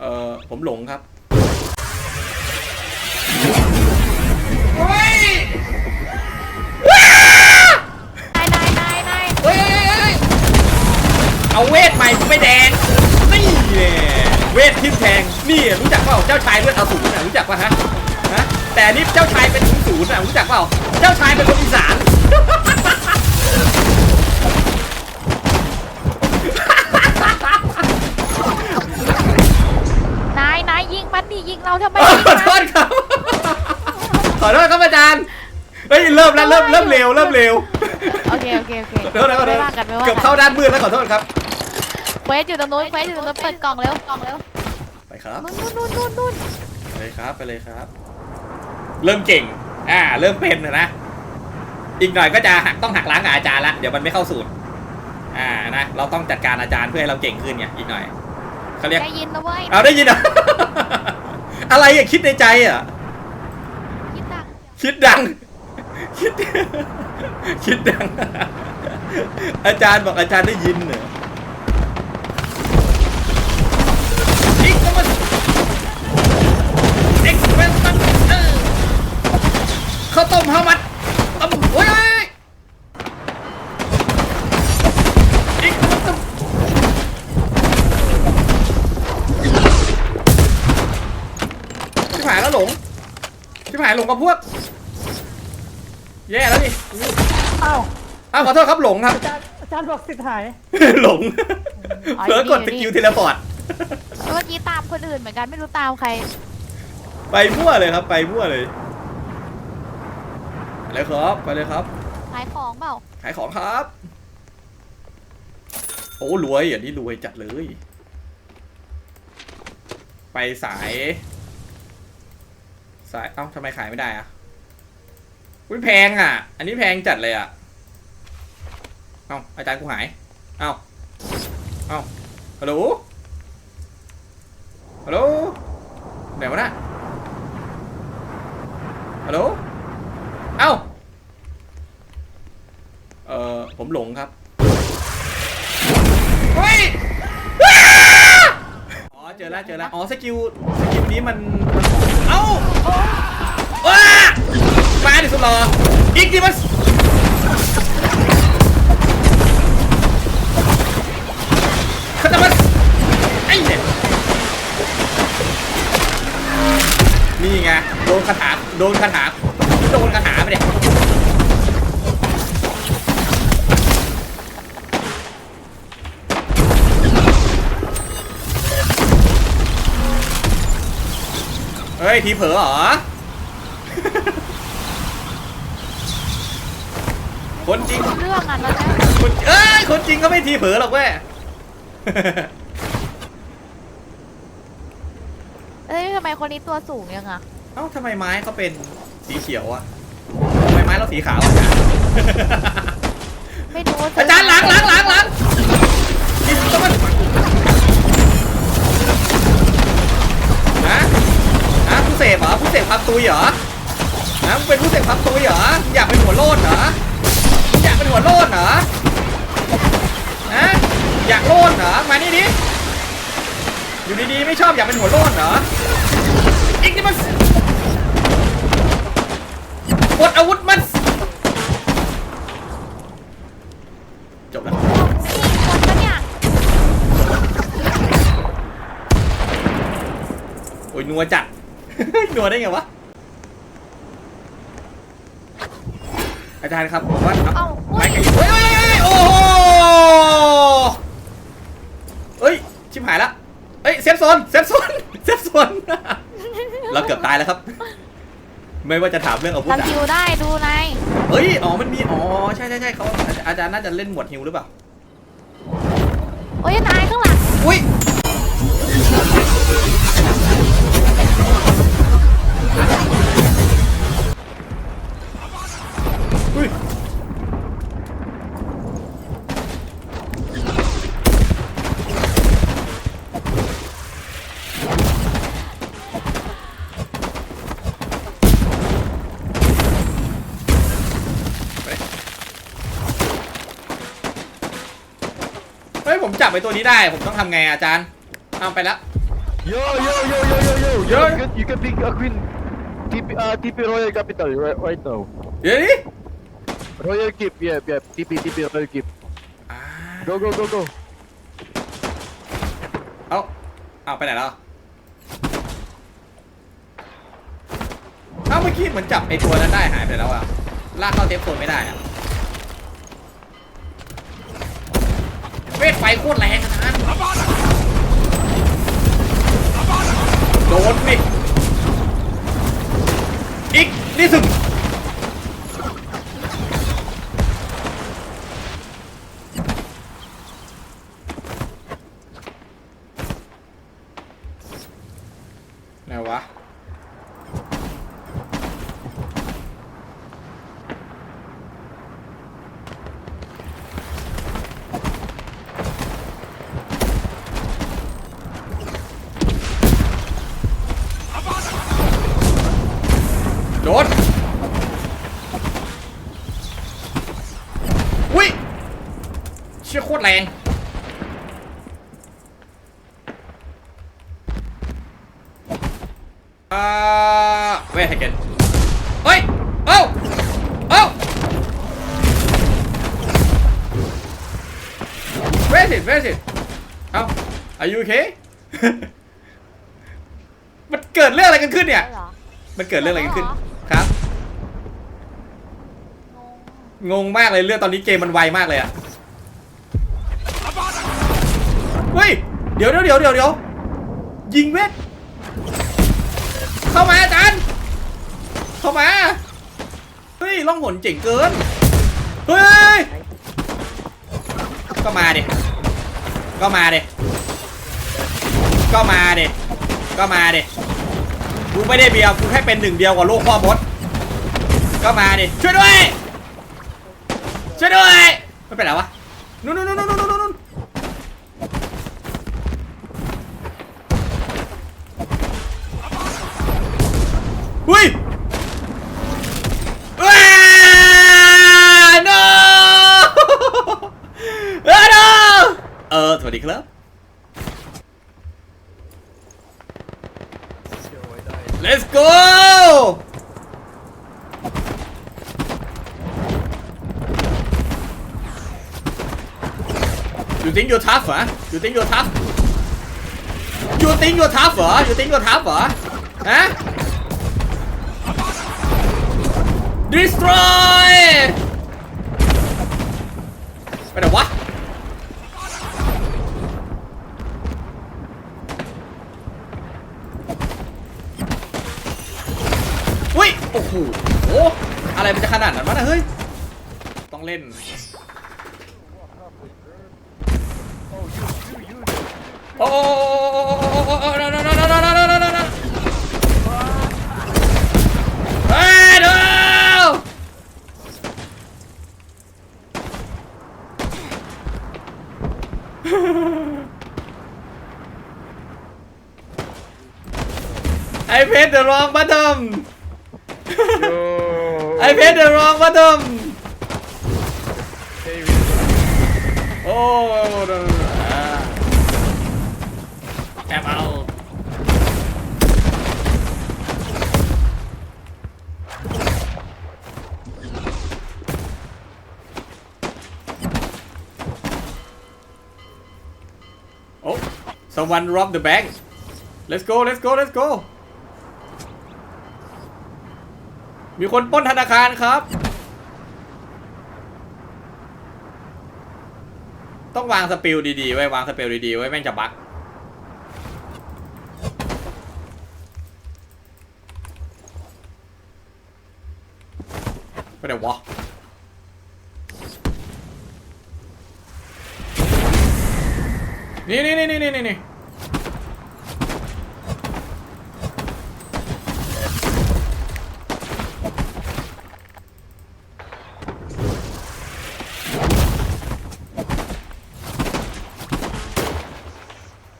เออผมหลงครับนายนายนายนายเฮ้ยเฮ้ยเฮ้ยเอาเวทใหม่ไม่แดงนี่แน่เวททิมแทงนี่รู้จักเปล่าเจ้าชายเลือดอสูรน่ะรู้จักป่ะฮะฮะแต่อันนี่เจ้าชายเป็นศูนย์ศูนย์น่ะรู้จักเปล่าเจ้าชายเป็นคนอีสานายนายยิงมันดิยิงเรา ทำไมขยิงอมันโทษครับ ขอโทษครับอาจารย์ เฮ้ยเริ่มแล้วเริ่มเริ่มเร็วเริ่มเร็วโอเคโอเคโอเคขอโทษนะขอโทไม่ษว่ากันไม่ว่าเกือบกัเข้านด้านมืดแล้วขอโทษครับเควสอยู่ตรงนู้นเควสอยู่ตรงนู้นเปิดกล่องเร็วกล่องเร็วไปครับนู่นนู่นนู่นนู่นไปเลยครับไปเลยครับ เริ่มเก่ง อ่า เริ่มเป็นนะ อีกหน่อยก็จะหักต้องหักล้างกับอาจารย์ละเดี๋ยวมันไม่เข้าสูตร อ่านะเราต้องจัดการอาจารย์เพื่อให้เราเก่งขึ้นไงอีกหน่อยเขาเรียกได้ยินนะเว้ยเอาได้ยินเหรอ อะไรอะคิดในใจอะคิดดังคิดดัง คิด คิดดัง อาจารย์บอกอาจารย์ได้ยินเหรออีกมันเอ็กซ์เพรสมันเออข้าวต้มฮามัดต้มโอ้ยโอ้ยโอ้ยอีกมันต้มชิบหายแล้วหลงชิบ หายหลงกับพวก แย่แล้วนี่อ้าวอ้าวขอโทษครับหลงครับ อาจารย์อาจารย์บอกสิทธิ์หาย หลงเผลอกดสกิลเทเลพอร์ต เมื่อกี้ตามคนอื่นเหมือนกันไม่รู้ตามใคร ไปมั่วเลยครับ ไปมั่วเลยไปเลยครับ ไปเลยครับ ขายของเปล่า ขายของครับ โอ้รวยอย่างนี้รวยจัดเลย ไปสาย สายเอ้าทำไมขายไม่ได้อะอุ้ยแพงอะ อันนี้แพงจัดเลยอะ เอ้าอาจารย์กูหาย เอ้า เอ้าฮัลโหล ฮัลโหลไหนวะน่ะฮัลโหล เอ้า เอ่อ ผมหลงครับ อ๋อเจอแล้วเจอแล้วอ๋อสกิลสกิลนี้มันมันเอ้าว้ามาดิสุดหรออีกดิมันเขาจะมาไอ้เนี่ยนี่ไงโดนคาถาโดนคาถาโดนคาถาไปเลย ยทีเผลอเหรอ คนจริง เรื่องอะแล้วนะคนเอ้ยคนจริงก็ไม่ทีเผลอหรอกเว้ย เอ้ยทำไมคนนี้ตัวสูงยังอะเอ้าทำไมไม้เขาเป็นสีเขียวอะทำไมไม้เราสีขาวอะอาจารย์ไม่รู้อาจารย์ล้างล้างล้างล้าง ผู้เสพพับตุยเหรอฮะมึงเป็นผู้เสพพับตุยเหรอมึงอยากเป็นหัวโลดเหรอมึงอยากเป็นหัวโลดเหรอฮะอยากโลดเหรอมานี่ดิอยู่ดีๆไม่ชอบอยากเป็นหัวโลดเหรออีกนี่มันกดอาวุธมันจบแล้วนี่คนปะเนี่ยโอ้ยนัวจัด นัวได้ไงวะ อาจารย์ครับผมว่าเอ้าไม่อุ้ยไกลเฮ้ยเฮ้ยเฮ้ยโอ้โหเฮ้ย ชิบหายละเฮ้ย เซฟโซน เซฟโซน เซฟโซน เราเกือบตายแล้วครับ ไม่ว่าจะถามเรื่องอาวุธทำอะคิวได้ดูนายเฮ้ย อ๋อ มันมี อ๋อ ใช่ใช่ใช่เขาอาจอาจารย์น่าจะเล่นหมวดฮิวหรือเปล่า โอ้ยนายข้างหลังอุ้ยอุ้ย ผมจับไอ้ตัวนี้ได้ ผมต้องทำไงอาจารย์เอาไปแล้ว Yo, yo, yo, yo, yo, yo. Yo. You can, you can pick a queen. TP, uh, TP Royal Capital right, right now. เดี๋ยวนี้ Royal Keep, yeah, yeah. TP, TP Royal Keep. อ่า Go, go, go, go. เอาเอาไปไหนแล้วเอาเมื่อกี้เหมือนจับไอ้ตัวนั้นได้หายไปแล้วอะลากเข้าเทปโซนไม่ได้อะ วทไฟโคตรแรงนะท่านโดนนี่อีกนี่สึกไหนวะ โดนอุ้ยเชี่ยโคตร แรงอ่าเวทให้เกนเฮ้ยเอ้าเอ้าเวทสิเวทสิเอ้า are you okay มันเกิดเรื่องอะไรกันขึ้นเนี่ย มันเกิดเรื่องอะไรกันขึ้น ครับ งงมากเลยเรื่องตอนนี้เกมมันไวมากเลยอะ เฮ้ย เดี๋ยวเดี๋ยวเดี๋ยวเดี๋ยวเดี๋ยวยิงเวทเข้ามาอาจารย์เข้ามา เฮ้ยล่องหนเจ๋งเกิน เฮ้ย ก็มาดิ ก็มาดิ ก็มาดิ ก็มาดิ กูไม่ได้เบียวกูแค่เป็นหนึ่งเดียวกับโลกพ่อมดก็มาดิ ช่วยด้วย ช่วยด้วย ไม่เป็นไรวะ นู่นนู่นนู่นนู่น อุ้ยว้า no เออ no เออสวัสดีครับ let's go อยู่ติ้งอยู่ทัฟเหรออยู่ติ้งอยู่ทัฟอยู่ติ้งอยู่ทัฟเหรออยู่ติ้งอยู่ทัฟเหรอฮะ Destroy ไปไหนวะอุ้ย โอ้โห อะไรมันจะขนาดนั้นวะนะเฮ้ย ต้องเล่น โอ้โอ้ I hit the wrong button. no. I hit the wrong button. Oh. oh no! Ah. Someone rob the bank let's go let's go let's go มีคนปล้นธนาคารครับ ต้องวางสปิลดีๆไว้วางสปิลดีๆไว้แม่งจะบั๊กไปไหนวะ นี่นี่นี่นี่นี่นี่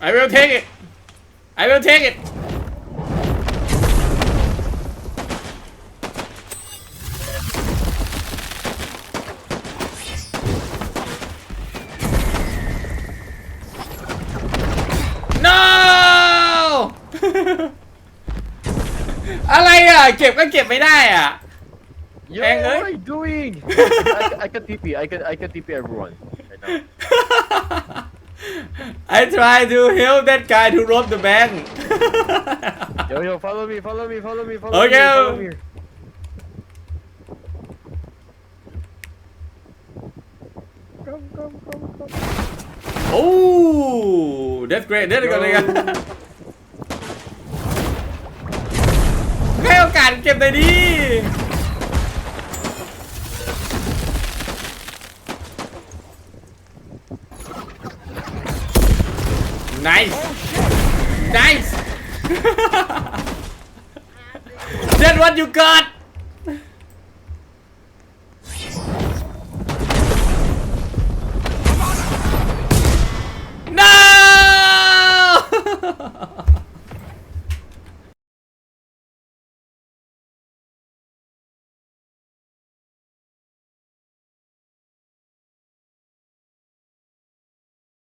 I will take it. I will take it. เก็บก็เก็บไม่ได้อ่ะ Yo, Hang what on. are you doing? I, I can TP. I can I can TP everyone. Right now. I try to help that guy to rob the bank Yo yo, follow me, follow me, follow me, follow Okay. me, follow me. Come, come, come, come. โอ้ that's great เ านเลยกันให้โอกาสเก็บหน่อยดิไนส์ไนส์ That what you got